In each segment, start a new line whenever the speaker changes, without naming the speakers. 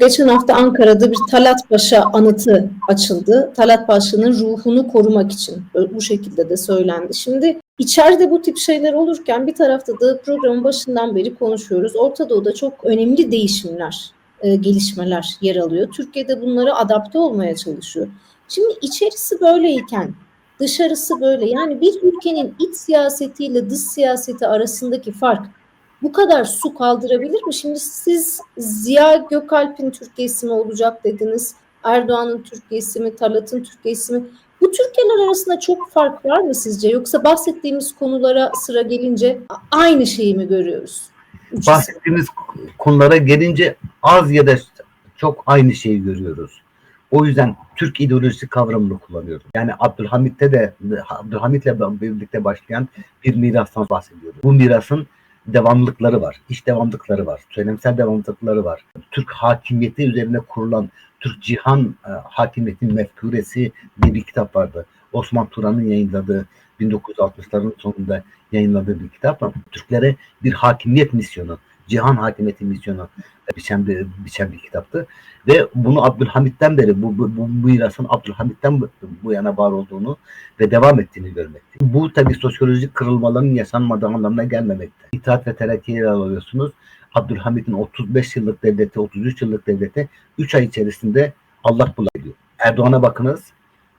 Geçen hafta Ankara'da bir Talat Paşa anıtı açıldı. Talat Paşa'nın ruhunu korumak için bu şekilde de söylendi. Şimdi içeride bu tip şeyler olurken bir tarafta da programın başından beri konuşuyoruz. Orta Doğu'da çok önemli değişimler, e, gelişmeler yer alıyor. Türkiye'de bunlara adapte olmaya çalışıyor. Şimdi içerisi böyleyken dışarısı böyle. Yani bir ülkenin iç siyasetiyle dış siyaseti arasındaki fark bu kadar su kaldırabilir mi? Şimdi siz Ziya Gökalp'in Türkiye'si mi olacak dediniz. Erdoğan'ın Türkiye'si mi, Talat'ın Türkiye'si mi? Bu Türkiye'ler arasında çok fark var mı sizce? Yoksa bahsettiğimiz konulara sıra gelince aynı şeyi mi görüyoruz? Üçüsü.
Bahsettiğimiz konulara gelince az ya da çok aynı şeyi görüyoruz. O yüzden Türk ideolojisi kavramını kullanıyorum. Yani Abdülhamit'te de Abdülhamit'le birlikte başlayan bir mirastan bahsediyoruz. Bu mirasın devamlılıkları var. iş devamlılıkları var. Söylemsel devamlılıkları var. Türk hakimiyeti üzerine kurulan Türk Cihan e, Hakimiyeti'nin mefkuresi diye bir kitap vardı. Osman Turan'ın yayınladığı 1960'ların sonunda yayınladığı bir kitap. Türklere bir hakimiyet misyonu, cihan hakimiyeti misyonu biçen bir, biçen bir kitaptı. Ve bunu Abdülhamit'ten beri bu, bu, bu mirasın Abdülhamit'ten bu, yana var olduğunu ve devam ettiğini görmekte. Bu tabii sosyolojik kırılmaların yaşanmadığı anlamına gelmemekte. İttihat ve Terakki'yi alıyorsunuz. Abdülhamit'in 35 yıllık devleti, 33 yıllık devleti 3 ay içerisinde Allah bullak ediyor. Erdoğan'a bakınız.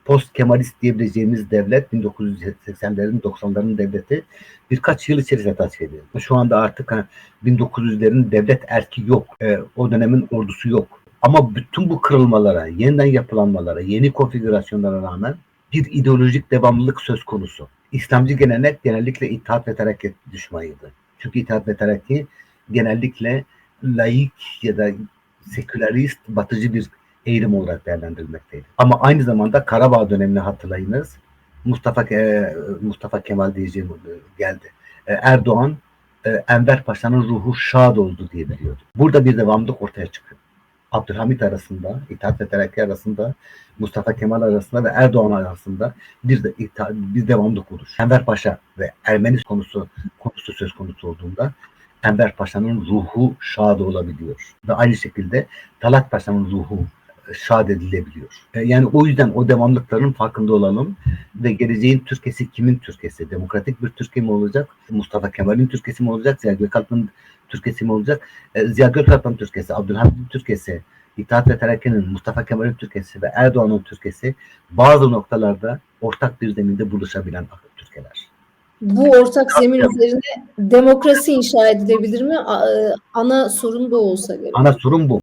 Post Kemalist diyebileceğimiz devlet 1980'lerin 90'ların devleti birkaç yıl içerisinde tasfiye edildi. Şu anda artık ha, 1900'lerin devlet erki yok. E, o dönemin ordusu yok. Ama bütün bu kırılmalara, yeniden yapılanmalara, yeni konfigürasyonlara rağmen bir ideolojik devamlılık söz konusu. İslamcı gelenek genellikle İttihat ve Terakki düşmanıydı. Çünkü İttihat ve Terakki genellikle laik ya da sekülerist, batıcı bir eğilim olarak değerlendirilmekteydi. Ama aynı zamanda Karabağ dönemini hatırlayınız. Mustafa e, Mustafa Kemal diyeceğim geldi. E, Erdoğan e, Enver Paşa'nın ruhu şad oldu diye biliyordu. Burada bir devamlılık ortaya çıkıyor. Abdülhamit arasında, İttihat ve Terakki arasında, Mustafa Kemal arasında ve Erdoğan arasında bir de bir devamlılık olur. Enver Paşa ve Ermeni konusu konusu söz konusu olduğunda Enver Paşa'nın ruhu şad olabiliyor. Ve aynı şekilde Talat Paşa'nın ruhu şad edilebiliyor. Yani o yüzden o devamlıkların farkında olalım ve geleceğin Türkiye'si kimin Türkiye'si? Demokratik bir Türkiye mi olacak? Mustafa Kemal'in Türkiye'si mi olacak? Ziya Gökalp'ın Türkiye'si mi olacak? Ziya Gökalp'ın Türkiye'si, Abdülhamit'in Türkiye'si, İttihat ve Terakki'nin, Mustafa Kemal'in Türkiye'si ve Erdoğan'ın Türkiye'si bazı noktalarda ortak bir zeminde buluşabilen Türkiye'ler.
Bu ortak zemin üzerine demokrasi inşa edilebilir mi? Ana sorun bu olsa gerek.
Ana sorun bu.